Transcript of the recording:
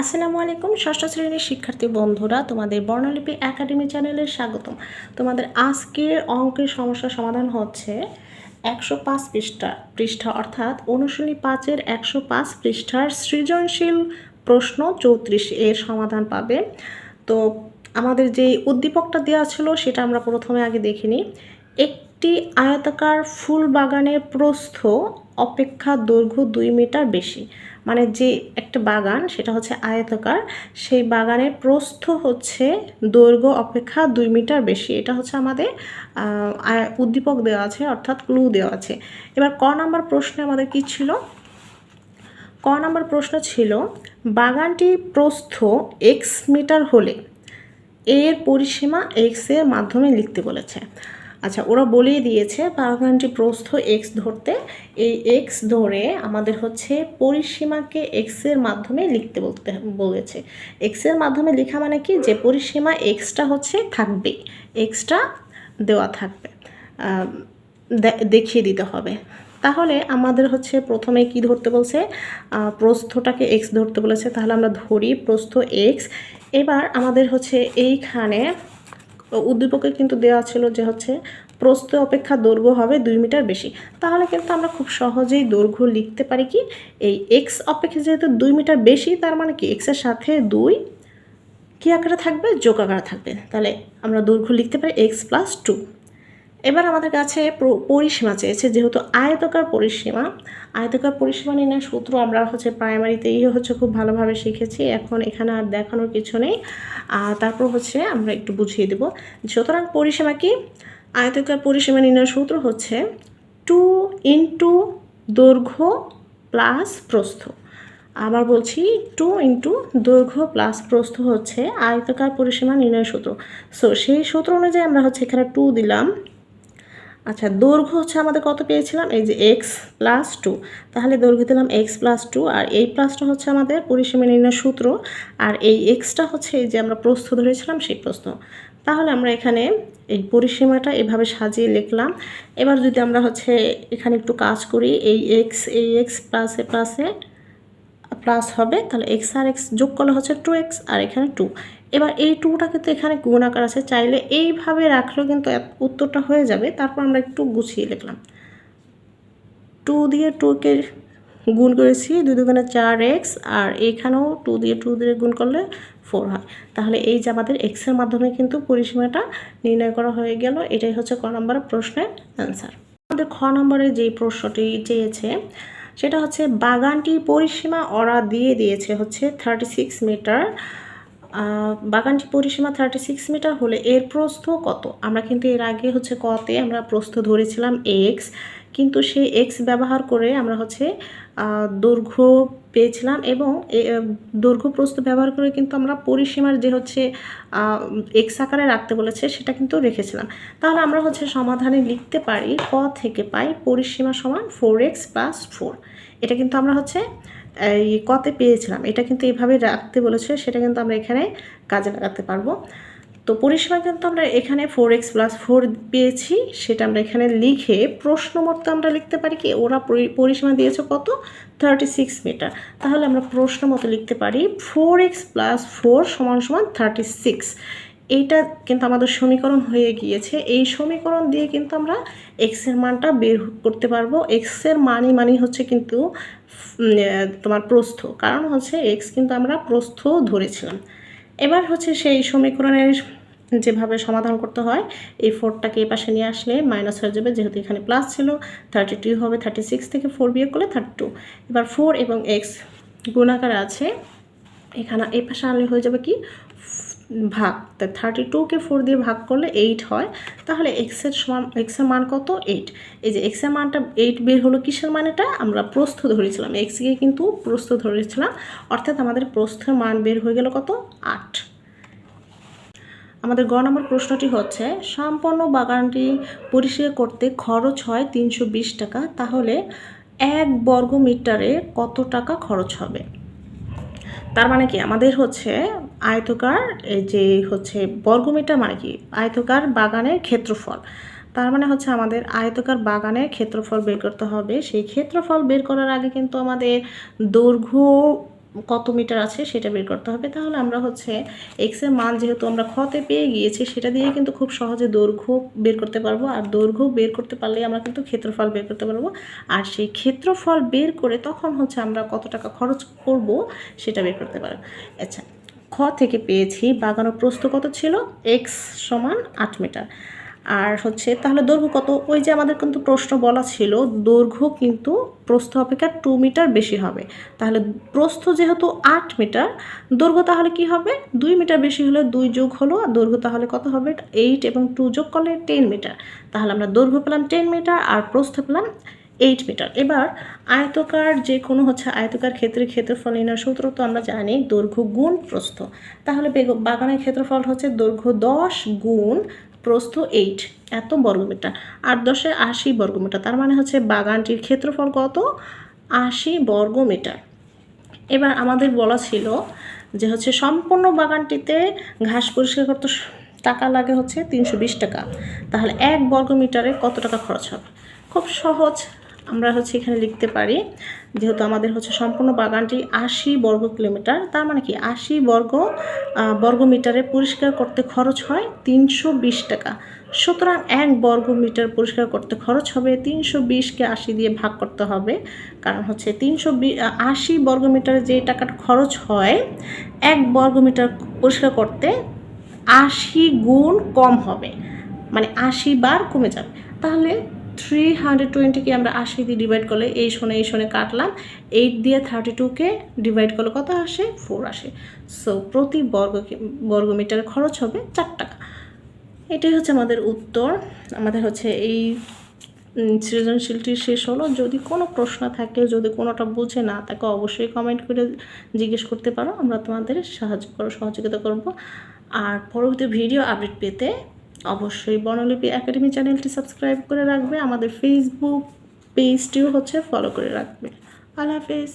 আসসালামু আলাইকুম, ষষ্ঠ শ্রেণির শিক্ষার্থী বন্ধুরা, তোমাদের বর্ণলিপি একাডেমি চ্যানেলে স্বাগতম। তোমাদের আজকের অঙ্কের সমস্যার সমাধান হচ্ছে একশো পাঁচ পৃষ্ঠা পৃষ্ঠা অর্থাৎ অনুশীলনী পাঁচের একশো পাঁচ পৃষ্ঠার সৃজনশীল প্রশ্ন চৌত্রিশ এর সমাধান পাবে। তো আমাদের যে উদ্দীপকটা দেওয়া ছিল, সেটা আমরা প্রথমে আগে দেখিনি একটি আয়তাকার ফুল বাগানের প্রস্থ অপেক্ষা দৈর্ঘ্য দুই মিটার বেশি। মানে যে একটা বাগান, সেটা হচ্ছে আয়তাকার, সেই বাগানের প্রস্থ হচ্ছে দৈর্ঘ্য অপেক্ষা দুই মিটার বেশি। এটা হচ্ছে আমাদের উদ্দীপক দেওয়া আছে, অর্থাৎ ক্লু দেওয়া আছে। এবার ক নাম্বার প্রশ্নে আমাদের কি ছিল? ক নাম্বার প্রশ্ন ছিল, বাগানটি প্রস্থ এক্স মিটার হলে এর পরিসীমা এক্সের মাধ্যমে লিখতে বলেছে। আচ্ছা ওরা বলেই দিয়েছে বাগানটি প্রস্থ এক্স ধরতে। এই এক্স ধরে আমাদের হচ্ছে পরিসীমাকে এক্সের মাধ্যমে লিখতে বলতে বলেছে। এক্সের মাধ্যমে লেখা মানে কি? যে পরিসীমা এক্সটা হচ্ছে থাকবে। এক্সটা দেওয়া থাকবে। দেখিয়ে দিতে হবে। তাহলে আমাদের হচ্ছে প্রথমে কি ধরতে বলছে? প্রস্থটাকে এক্স ধরতে বলেছে। তাহলে আমরা ধরি প্রস্থ এক্স এবার আমাদের হচ্ছে এইখানে উদ্দীপকে কিন্তু দেওয়া ছিল যে হচ্ছে, প্রস্থ অপেক্ষা দৈর্ঘ্য হবে দুই মিটার বেশি। তাহলে কিন্তু আমরা খুব সহজেই দৈর্ঘ্য লিখতে পারি কি? এই এক্স অপেক্ষা যেহেতু দুই মিটার বেশি, তার মানে কি? এক্সের সাথে দুই কী আকারে থাকবে? যোগ আকারে থাকবে। তাহলে আমরা দৈর্ঘ্য লিখতে পারি এক্স প্লাস টু এবার আমাদের কাছে পরিসীমা চেয়েছে, যেহেতু আয়তকার পরিসীমা। আয়তকার পরিসীমা নির্ণয় সূত্র আমরা হচ্ছে প্রাইমারিতেই হচ্ছে খুব ভালোভাবে শিখেছি, এখন এখানে আর দেখানোর কিছু নেই। তারপর হচ্ছে আমরা একটু বুঝিয়ে দেব। সুতরাং পরিসীমা কি? আয়তকার পরিসীমা নির্ণয় সূত্র হচ্ছে টু ইন্টু দৈর্ঘ্য প্লাস প্রস্থ। আবার বলছি টু ইন্টু দৈর্ঘ্য প্লাস প্রস্থ হচ্ছে আয়তকার পরিসীমা নির্ণয় সূত্র। সো সেই সূত্র অনুযায়ী আমরা হচ্ছে এখানে টু দিলাম। আচ্ছা দৈর্ঘ্য হচ্ছে আমাদের কত পেয়েছিলাম? এই যে এক্স প্লাস টু তাহলে দৈর্ঘ্য দিলাম এক্স প্লাস টু আর এই প্লাসটা হচ্ছে আমাদের পরিসীমা নির্ণয় সূত্র আর এই এক্সটা হচ্ছে এই যে আমরা প্রস্থ ধরেছিলাম সেই প্রস্থ। তাহলে আমরা এখানে এই পরিসীমাটা এভাবে সাজিয়ে লিখলাম। এবার যদি আমরা হচ্ছে এখানে একটু কাজ করি, এই এক্স এই এক্স প্লাসে প্লাসে প্লাস হবে, তাহলে এক্স আর এক্স যোগ করলে হচ্ছে টু এক্স আর এখানে টু এবার এই টুটাকে তো এখানে গুণ আকার আছে, চাইলে এইভাবে রাখলেও কিন্তু উত্তরটা হয়ে যাবে। তারপর আমরা একটু গুছিয়ে লিখলাম। টু দিয়ে টুকে গুণ করেছি, দুই দুগুণে চার এক্স আর এইখানেও টু দিয়ে টু দিয়ে গুণ করলে ফোর হয়। তাহলে এই যে আমাদের এক্সের মাধ্যমে কিন্তু পরিসীমাটা নির্ণয় করা হয়ে গেল, এটাই হচ্ছে ক নম্বর প্রশ্নের অ্যান্সার আমাদের খ নম্বরে যে প্রশ্নটি চেয়েছে সেটা হচ্ছে বাগানটির পরিসীমা ওরা দিয়ে দিয়েছে হচ্ছে থার্টি সিক্স মিটার বাগানটি পরিসীমা থার্টি সিক্স মিটার হলে এর প্রস্থ কত? আমরা কিন্তু এর আগে হচ্ছে কতে আমরা প্রস্থ ধরেছিলাম এক্স কিন্তু সেই এক্স ব্যবহার করে আমরা হচ্ছে দৈর্ঘ্য পেয়েছিলাম এবং দৈর্ঘ্য প্রস্থ ব্যবহার করে কিন্তু আমরা পরিসীমার যে হচ্ছে এক্স আকারে রাখতে বলেছে সেটা কিন্তু রেখেছিলাম। তাহলে আমরা হচ্ছে সমাধানে লিখতে পারি ক থেকে পাই পরিসীমা সমান ফোর এক্স প্লাস ফোর এটা কিন্তু আমরা হচ্ছে, এই কতে পেয়েছিলাম। এটা কিন্তু এভাবে রাখতে বলেছে, সেটা কিন্তু আমরা এখানে কাজে লাগাতে পারব। তো পরিসীমা কিন্তু আমরা এখানে ফোর এক্স প্লাস ফোর পেয়েছি, সেটা আমরা এখানে লিখে প্রশ্ন মতো আমরা লিখতে পারি কি? ওরা পরি- পরিসীমা দিয়েছে কত? থার্টি সিক্স মিটার তাহলে আমরা প্রশ্ন মতো লিখতে পারি ফোর এক্স প্লাস ফোর সমান সমান থার্টি সিক্স এইটা কিন্তু আমাদের সমীকরণ হয়ে গিয়েছে। এই সমীকরণ দিয়ে কিন্তু আমরা এক্সের মানটা বের করতে পারব। এক্সের মানই মানই হচ্ছে কিন্তু তোমার প্রস্থ। কারণ হচ্ছে এক্স কিন্তু আমরা প্রস্থ ধরেছিলাম। এবার হচ্ছে সেই সমীকরণের যেভাবে সমাধান করতে হয়, এই ফোরটাকে এই পাশে নিয়ে আসলে মাইনাস হয়ে যাবে, যেহেতু এখানে প্লাস ছিল থার্টি টু হবে থার্টি সিক্স থেকে ফোর বিয়োগ করলে থার্টি টু এবার ফোর এবং এক্স গুণাকার আছে, এখানে এই পাশে আনলে হয়ে যাবে কি? ভাগ। তা থার্টি টুকে ফোর দিয়ে ভাগ করলে এইট হয়, তাহলে এক্সের সমান এক্সের মান কত? এইট এই যে এক্সের মানটা এইট বের হলো কিসের মানেটা? আমরা প্রস্থ ধরেছিলাম এক্সকে কিন্তু প্রস্থ ধরেছিলাম, অর্থাৎ আমাদের প্রস্থের মান বের হয়ে গেল কত? আট। আমাদের গ নম্বর প্রশ্নটি হচ্ছে, সম্পন্ন বাগানটি পরিষ্কার করতে খরচ হয় তিনশো বিশ টাকা, তাহলে এক বর্গ মিটারে কত টাকা খরচ হবে? তার মানে কি, আমাদের হচ্ছে আয়তকার, এই যে হচ্ছে বর্গমিটার মানে কি, আয়তকার বাগানের ক্ষেত্রফল। তার মানে হচ্ছে আমাদের আয়তকার বাগানের ক্ষেত্রফল বের করতে হবে, সেই ক্ষেত্রফল বের করার আগে কিন্তু আমাদের দৈর্ঘ্য কত মিটার আছে সেটা বের করতে হবে। তাহলে আমরা হচ্ছে এক্সের মান যেহেতু আমরা খতে পেয়ে গিয়েছি, সেটা দিয়ে কিন্তু খুব সহজে দৈর্ঘ্য বের করতে পারব। আর দৈর্ঘ্য বের করতে পারলে আমরা কিন্তু ক্ষেত্রফল বের করতে পারব। আর সেই ক্ষেত্রফল বের করে তখন হচ্ছে আমরা কত টাকা খরচ করব সেটা বের করতে পারব। আচ্ছা খ থেকে পেয়েছি বাগানোর প্রস্থ কত ছিল? এক্স সমান আট মিটার। আর হচ্ছে, তাহলে দৈর্ঘ্য কত? ওই যে আমাদের কিন্তু প্রশ্ন বলা ছিল, দৈর্ঘ্য কিন্তু প্রস্থ অপেক্ষা টু মিটার বেশি হবে। তাহলে প্রস্থ যেহেতু আট মিটার দৈর্ঘ্য তাহলে কি হবে? দুই মিটার বেশি হলে দুই যোগ হলো, আর দৈর্ঘ্য তাহলে কত হবে? এইট এবং টু যোগ করলে টেন মিটার তাহলে আমরা দৈর্ঘ্য পেলাম টেন মিটার আর প্রস্থ পেলাম এইট মিটার এবার আয়তকার যে কোনো হচ্ছে, আয়তকার ক্ষেত্রে ক্ষেত্রফল নির্ণয় সূত্র তো আমরা জানি, দৈর্ঘ্য গুণ প্রস্থ। তাহলে বেগ- বাগানের ক্ষেত্রফল হচ্ছে দৈর্ঘ্য দশ গুণ প্রস্থ এইট এত বর্গমিটার, আট দশে আশি বর্গমিটার, তার মানে হচ্ছে বাগানটির ক্ষেত্রফল কত? আশি বর্গমিটার। এবার আমাদের বলা ছিল যে হচ্ছে সম্পূর্ণ বাগানটিতে ঘাস পরিষ্কার করতে টাকা লাগে হচ্ছে তিনশো বিশ টাকা। তাহলে এক বর্গমিটারে কত টাকা খরচ হবে? খুব সহজ। আমরা হচ্ছে এখানে লিখতে পারি যেহেতু আমাদের হচ্ছে সম্পূর্ণ বাগানটি আশি বর্গ কিলোমিটার তার মানে কি আশি বর্গ আহ, বর্গ মিটারে পরিষ্কার করতে খরচ হয় তিনশো বিশ টাকা। সুতরাং এক বর্গ মিটার পরিষ্কার করতে খরচ হবে তিনশো বিশকে আশি দিয়ে ভাগ করতে হবে কারণ হচ্ছে তিনশো আশি বর্গ মিটারে যে টাকাটা খরচ হয় এক বর্গ মিটার পরিষ্কার করতে আশি গুণ কম হবে মানে আশি বার কমে যাবে। তাহলে থ্রি হান্ড্রেড টোয়েন্টিকে আমরা আশি দিয়ে ডিভাইড করলে এই শোনে এই শোনে কাটলাম এইট দিয়ে থার্টি টুকে ডিভাইড করলে কত আসে? ফোর আসে। সো প্রতি বর্গ কি- বর্গ মিটার খরচ হবে চার টাকা। এটাই হচ্ছে আমাদের উত্তর। আমাদের হচ্ছে এই সৃজনশীলটি শেষ হলো। যদি কোনো প্রশ্ন থাকে, যদি কোনোটা বুঝে না তাকে অবশ্যই কমেন্ট করে জিজ্ঞেস করতে পারো। আমরা তোমাদের সাহায্য করো, সহযোগিতা করব। আর পরবর্তী ভিডিও আপডেট পেতে অবশ্যই বনলিপি একাডেমি চ্যানেলটি সাবস্ক্রাইব করে রাখবে। আমাদের ফেসবুক পেজটিও হচ্ছে ফলো করে রাখবে। আল্লাহ হাফেজ।